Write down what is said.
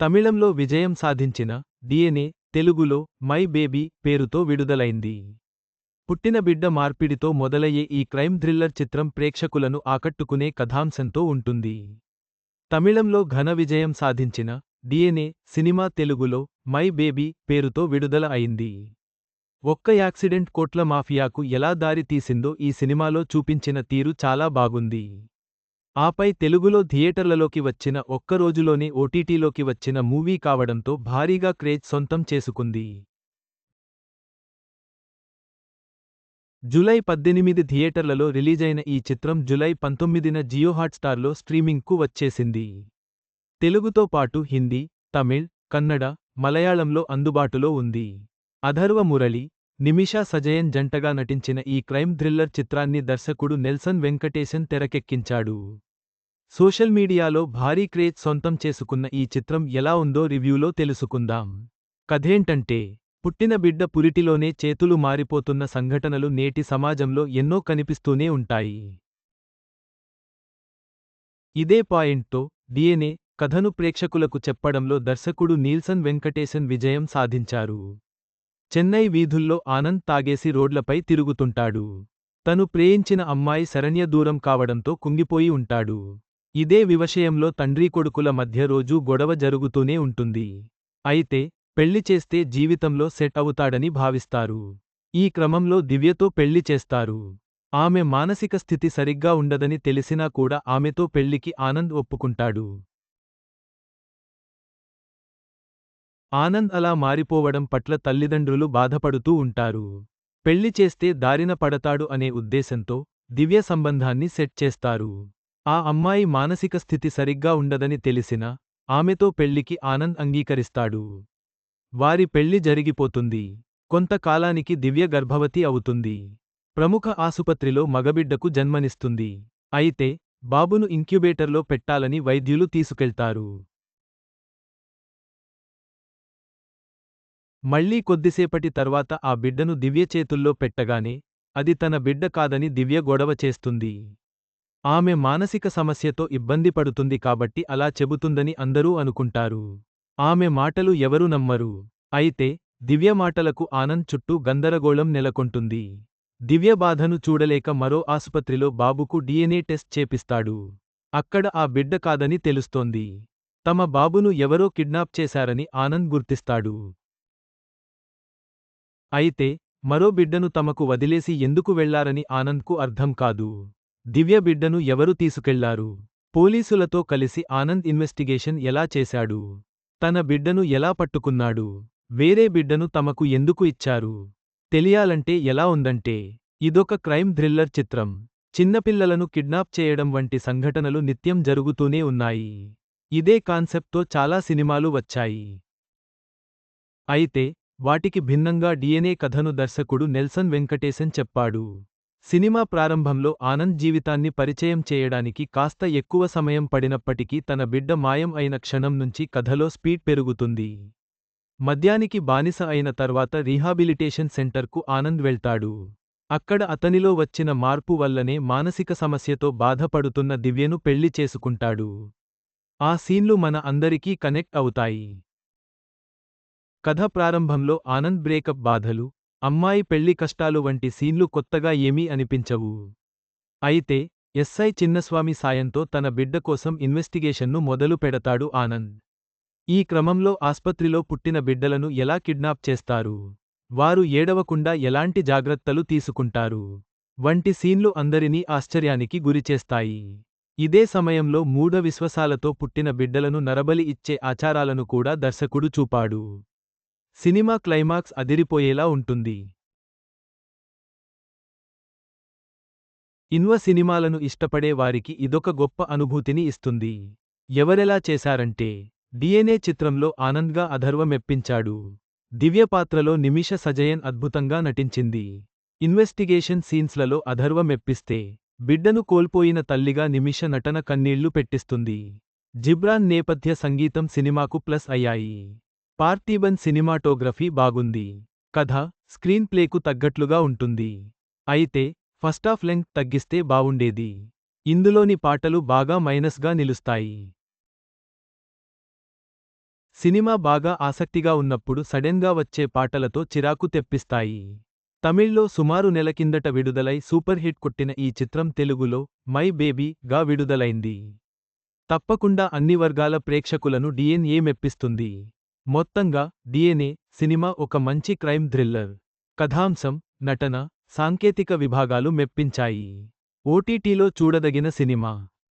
తమిళంలో విజయం సాధించిన డిఎన్ఏ తెలుగులో మై బేబీ పేరుతో విడుదలైంది. పుట్టిన బిడ్డ మార్పిడితో మొదలయ్యే ఈ క్రైమ్ థ్రిల్లర్ చిత్రం ప్రేక్షకులను ఆకట్టుకునే కథాంశంతో ఉంటుంది. తమిళంలో ఘన విజయం సాధించిన డిఎన్ఏ సినిమా తెలుగులో మై బేబీ పేరుతో విడుదల అయింది. ఒక్క యాక్సిడెంట్ కోట్ల మాఫియాకు ఎలా దారి తీసిందో ఈ సినిమాలో చూపించిన తీరు చాలా బాగుంది. ఆపై తెలుగులో థియేటర్లలోకి వచ్చిన ఒక్క రోజులోనే ఓటీటీలోకి వచ్చిన మూవీ కావడంతో భారీగా క్రేజ్ సొంతం చేసుకుంది. జులై పద్దెనిమిది థియేటర్లలో రిలీజైన ఈ చిత్రం జులై పంతొమ్మిదిన జియో హాట్స్టార్లో స్ట్రీమింగ్కు వచ్చేసింది. తెలుగుతో పాటు హిందీ తమిళ్ కన్నడ మలయాళంలో అందుబాటులో ఉంది. అధర్వ మురళి నిమిషా సజయన్ జంటగా నటించిన ఈ క్రైమ్ థ్రిల్లర్ చిత్రాన్ని దర్శకుడు నెల్సన్ వెంకటేశన్ తెరకెక్కించాడు. సోషల్ మీడియాలో భారీ క్రేజ్ సొంతం చేసుకున్న ఈ చిత్రం ఎలా ఉందో రివ్యూలో తెలుసుకుందాం. కథేంటంటే పుట్టిన బిడ్డ పురిటిలోనే చేతులు మారిపోతున్న సంఘటనలు నేటి సమాజంలో ఎన్నో కనిపిస్తూనే ఉంటాయి. ఇదే పాయింట్తో డిఎన్ఏ కథను ప్రేక్షకులకు చెప్పడంలో దర్శకుడు నీల్సన్ వెంకటేశన్ విజయం సాధించారు. చెన్నై వీధుల్లో ఆనంద్ తాగేసి రోడ్లపై తిరుగుతుంటాడు. తను ప్రేయించిన అమ్మాయి శరణ్య దూరం కావడంతో కుంగిపోయి ఉంటాడు. ఇదే వివషయంలో తండ్రి కొడుకుల మధ్య రోజూ గొడవ జరుగుతూనే ఉంటుంది. అయితే పెళ్ళి చేస్తే జీవితంలో సెట్ అవుతాడని భావిస్తారు. ఈ క్రమంలో దివ్యతో పెళ్ళి చేస్తారు. ఆమె మానసిక స్థితి సరిగ్గా ఉండదని తెలిసినా కూడా ఆమెతో పెళ్ళికి ఆనంద్ ఒప్పుకుంటాడు. ఆనంద్ అలా మారిపోవడం పట్ల తల్లిదండ్రులు బాధపడుతూ ఉంటారు. పెళ్ళి చేస్తే దారిన పడతాడు అనే ఉద్దేశంతో దివ్య సంబంధాన్ని సెట్ చేస్తారు. ఆ అమ్మాయి మానసిక స్థితి సరిగ్గా ఉండదని తెలిసినా ఆమెతో పెళ్ళికి ఆనంద్ అంగీకరిస్తాడు. వారి పెళ్ళి జరిగిపోతుంది. కొంతకాలానికి దివ్య గర్భవతి అవుతుంది. ప్రముఖ ఆసుపత్రిలో మగబిడ్డకు జన్మనిస్తుంది. అయితే బాబును ఇంక్యుబేటర్లో పెట్టాలని వైద్యులు తీసుకెళ్తారు. మళ్ళీ కొద్దిసేపటి తర్వాత ఆ బిడ్డను దివ్య చేతుల్లో పెట్టగానే అది తన బిడ్డ కాదని దివ్య గొడవ చేస్తుంది. ఆమె మానసిక సమస్యతో ఇబ్బంది పడుతుంది కాబట్టి అలా చెబుతుందని అందరూ అనుకుంటారు. ఆమె మాటలు ఎవరు నమ్మరు. అయితే దివ్య మాటలకు ఆనంద్ చుట్టూ గందరగోళం నెలకొంటుంది. దివ్య బాధను చూడలేక మరో ఆసుపత్రిలో బాబుకు డిఎన్ఏ టెస్ట్ చేపిస్తాడు. అక్కడ ఆ బిడ్డ కాదని తెలుస్తోంది. తమ బాబును ఎవరో కిడ్నాప్ చేశారని ఆనంద్ గుర్తిస్తాడు. అయితే మరో బిడ్డను తమకు వదిలేసి ఎందుకు వెళ్ళారని ఆనంద్కు అర్థం కాదు. దివ్య బిడ్డను ఎవరు తీసుకెళ్ళారు? పోలీసులతో కలిసి ఆనంద్ ఇన్వెస్టిగేషన్ ఎలా చేశాడు? తన బిడ్డను ఎలా పట్టుకున్నాడు? వేరే బిడ్డను తమకు ఎందుకు ఇచ్చారు? తెలియాలంటే ఎలా ఉందంటే ఇదొక క్రైమ్ థ్రిల్లర్ చిత్రం. చిన్నపిల్లలను కిడ్నాప్ చేయడం వంటి సంఘటనలు నిత్యం జరుగుతూనే ఉన్నాయి. ఇదే కాన్సెప్ట్తో చాలా సినిమాలు వచ్చాయి. అయితే వాటికి భిన్నంగా డిఎన్ఏ కథను దర్శకుడు నెల్సన్ వెంకటేశన్ చెప్పాడు. సినిమా ప్రారంభంలో ఆనంద్ జీవితాన్ని పరిచయం చేయడానికి కాస్త ఎక్కువ సమయం పడినప్పటికీ తన బిడ్డ మాయం అయిన క్షణం నుంచి కథలో స్పీడ్ పెరుగుతుంది. మద్యానికి బానిస అయిన తర్వాత రీహాబిలిటేషన్ సెంటర్కు ఆనంద్ వెళ్తాడు. అక్కడ అతనిలో వచ్చిన మార్పు వల్లనే మానసిక సమస్యతో బాధపడుతున్న దివ్యను పెళ్ళి చేసుకుంటాడు. ఆ సీన్లు మన అందరికీ కనెక్ట్ అవుతాయి. కథ ప్రారంభంలో ఆనంద్ బ్రేకప్ బాధలు అమ్మాయి పెళ్ళి కష్టాలు వంటి సీన్లు కొత్తగా ఏమీ అనిపించవు. అయితే ఎస్ఐ చిన్నస్వామి సాయంతో తన బిడ్డ కోసం ఇన్వెస్టిగేషన్ను మొదలు పెడతాడు ఆనంద్. ఈ క్రమంలో ఆస్పత్రిలో పుట్టిన బిడ్డలను ఎలా కిడ్నాప్ చేస్తారు? వారు ఏడవకుండా ఎలాంటి జాగ్రత్తలు తీసుకుంటారు? వంటి సీన్లు అందరినీ ఆశ్చర్యానికి గురిచేస్తాయి. ఇదే సమయంలో మూఢ విశ్వసాలతో పుట్టిన బిడ్డలను నరబలి ఇచ్చే ఆచారాలను కూడా దర్శకుడు చూపాడు. సినిమా క్లైమాక్స్ అదిరిపోయేలా ఉంటుంది. ఇన్వ సినిమాలను ఇష్టపడే వారికి ఇదొక గొప్ప అనుభూతిని ఇస్తుంది. ఎవరెలా చేశారంటే డిఎన్ఏ చిత్రంలో ఆనంద్గా అధర్వ మెప్పించాడు దివ్య పాత్రలో నిమిష సజయన్ అద్భుతంగా నటించింది. ఇన్వెస్టిగేషన్ సీన్స్లలో అధర్వ మెప్పిస్తే బిడ్డను కోల్పోయిన తల్లిగా నిమిష నటన కన్నీళ్ళు పెట్టిస్తుంది. జిబ్రాన్ నేపథ్య సంగీతం సినిమాకు ప్లస్ అయ్యాయి. పార్థీబన్ సినిమాటోగ్రఫీ బాగుంది. కథ స్క్రీన్ ప్లేకు తగ్గట్లుగా ఉంటుంది. అయితే ఫస్టాఫ్ లెంగ్త్ తగ్గిస్తే బావుండేది. ఇందులోని పాటలు బాగా మైనస్గా నిలుస్తాయి. సినిమా బాగా ఆసక్తిగా ఉన్నప్పుడు సడెన్గా వచ్చే పాటలతో చిరాకు తెప్పిస్తాయి. తమిళ్ళో సుమారు నెల కిందట విడుదలై సూపర్ హిట్ కొట్టిన ఈ చిత్రం తెలుగులో మై బేబీ గా విడుదలైంది. తప్పకుండా అన్ని వర్గాల ప్రేక్షకులను డిఎన్ఏ మెప్పిస్తుంది. మొత్తంగా డిఎన్ఏ సినిమా ఒక మంచి క్రైమ్ థ్రిల్లర్. కథాంశం నటన సాంకేతిక విభాగాలు మెప్పించాయి. ఓటీటీలో చూడదగిన సినిమా.